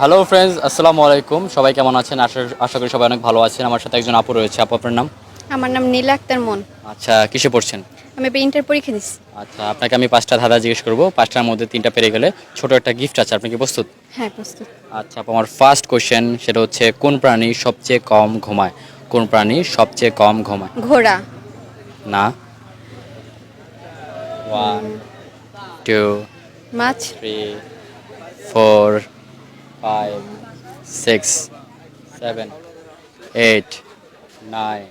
Hello friends আসসালামু আলাইকুম সবাই কেমন আছেন? আশা আশা করি সবাই অনেক ভালো আছেন। আমার সাথে একজন আপু রয়েছে। আপু আপনার নাম? আমার নাম নীলা আক্তার মন আচ্ছা কিসে পড়ছেন? আমি ইন্টার পরীক্ষা দিচ্ছি। আচ্ছা আপনাকে আমি পাঁচটা ধাঁধা জিজ্ঞেস করব। পাঁচটার মধ্যে তিনটা পেরে গেলে ছোট একটা গিফট আছে। আপনি কি প্রস্তুত? হ্যাঁ প্রস্তুত। আচ্ছা আপু আমার ফার্স্ট কোশ্চেন সেটা হচ্ছে কোন প্রাণী সবচেয়ে কম ঘুমায়? কোন প্রাণী সবচেয়ে কম ঘুমায়? ঘোড়া। না? ওয়ান টু মাছ। Three four five six seven eight nine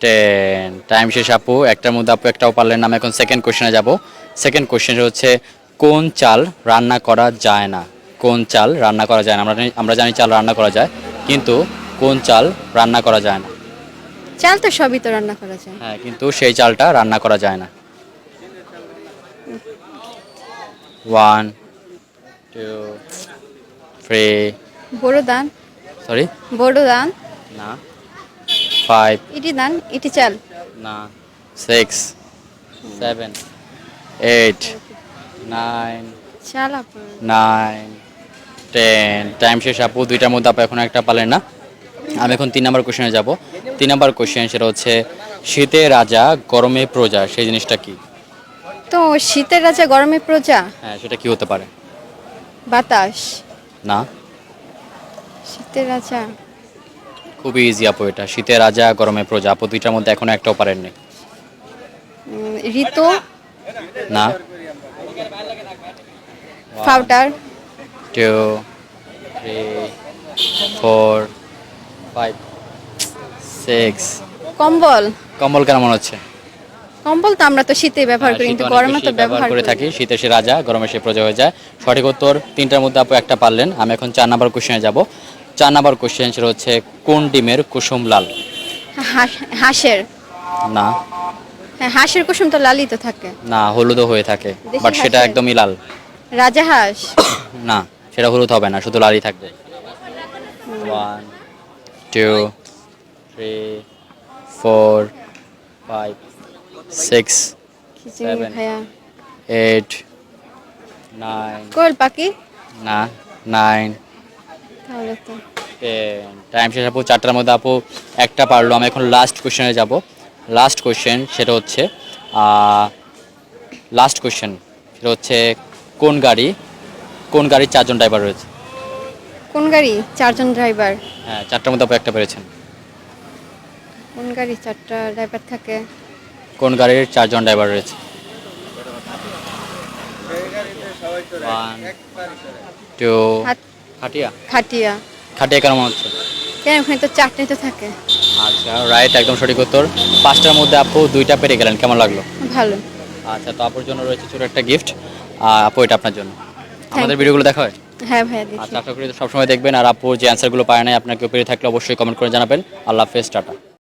ten time শেষ আপু। একটার মধ্যে আপু একটাও পারলেন না। আমি এখন সেকেন্ড কোশ্চেনে যাব। সেকেন্ড কোশ্চেন হচ্ছে কোন চাল রান্না করা যায় না? কোন চাল রান্না করা যায় না? আমরা জানি- আমরা জানি চাল রান্না করা যায় কিন্তু কোন চাল রান্না করা যায় না? চাল তো সবই তো রান্না করা যায়। হ্যাঁ কিন্তু সেই চালটা রান্না করা যায় না। ওয়ান টু থ্রি বড় দান সরি বড় দান না। ফাইভ ইটি দান ইটি চাল। না। সিক্স সেভেন এইট নাইন চাল আপু। নাইন টেন টাইম শেষ আপু দুইটার মধ্যে আপু এখন একটা পালেন না? আমি এখন তিন নম্বর কোশ্চেনে যাব। তিন নম্বর কোশ্চেন সেটা হচ্ছে শীতে রাজা গরমে প্রজা সেই জিনিসটা কি? তো শীতের রাজা গরমে প্রজা? হ্যাঁ সেটা কি হতে পারে? বাতাস। না? শীতের রাজা। খুবই ইজি আপু এটা। শীতের রাজা গরমে প্রজা। আপু দুইটার মধ্যে এখনও একটাও পারেননি উম, ঋতু? না। ফাউটার two three four five six কম্বল। কম্বল কেন মনে হচ্ছে? কম্বল তো আমরা তো শীতে ব্যবহার হ্যাঁ, করি কিন্তু গরমে তো ব্যবহার করে থাকি। শীতে সে রাজা গরমে সে প্রজা হয়ে যায়। সঠিক উত্তর তিনটার মধ্যে আপু একটা পারলেন। আমি এখন চার নাম্বার কোশ্চেনে যাব। চার নাম্বার কোশ্চেন সেটা হচ্ছে কোন ডিমের কুসুম লাল? হাঁসের। না। হ্যাঁ হাঁসের কুসুম তো লালই তো থাকে। না হলুদও হয়ে থাকে বাট সেটা একদমই লাল। রাজা হাঁস? না সেটা হলুদ হবে না শুধু লালই থাকবে। One two three four five six. ভাইয়া। এইট নাইন কোয়েল পাখি না নাইন তাহলে তো। টাইম শেষ আপু চারটার মধ্যে আপু একটা পারল। আমি এখন লাস্ট কোশ্চেনে যাব। লাস্ট কোশ্চেন সেটা হচ্ছে লাস্ট কোশ্চেন সেটা হচ্ছে কোন গাড়ি কোন গাড়ির চারজন ড্রাইভার রয়েছে? কোন গাড়ি? চারজন ড্রাইভার হ্যাঁ চারটার মধ্যে আপু একটা পেরেছেন। কোন গাড়ি? চারটা ড্রাইভার থাকে? কোন গাড়ির চারজন ড্রাইভার রয়েছে? ওয়ান টু খাটিয়া? খাটিয়া। খাটিয়া কেন মনে হচ্ছে? কেন ওখানে তো চাটনি তো থাকে? আচ্ছা রাইট একদম সঠিক উত্তর। পাঁচটার মধ্যে আপু দুইটা পেরে গেলেন কেমন লাগল? ভালো। আচ্ছা তো আপুর জন্য রয়েছে ছোট একটা গিফট আপু এটা আপনার জন্য। আমাদের ভিডিওগুলো দেখা হয়? হ্যাঁ ভাইয়া দেখি। আচ্ছা আশা করি সবসময় দেখবেন। আর আপুর যে অ্যান্সারগুলো পায় নাই আপনার কেউ পেরে থাকলে অবশ্যই কমেন্ট করে জানাবেন। আল্লাহ হাফেজ টাটা।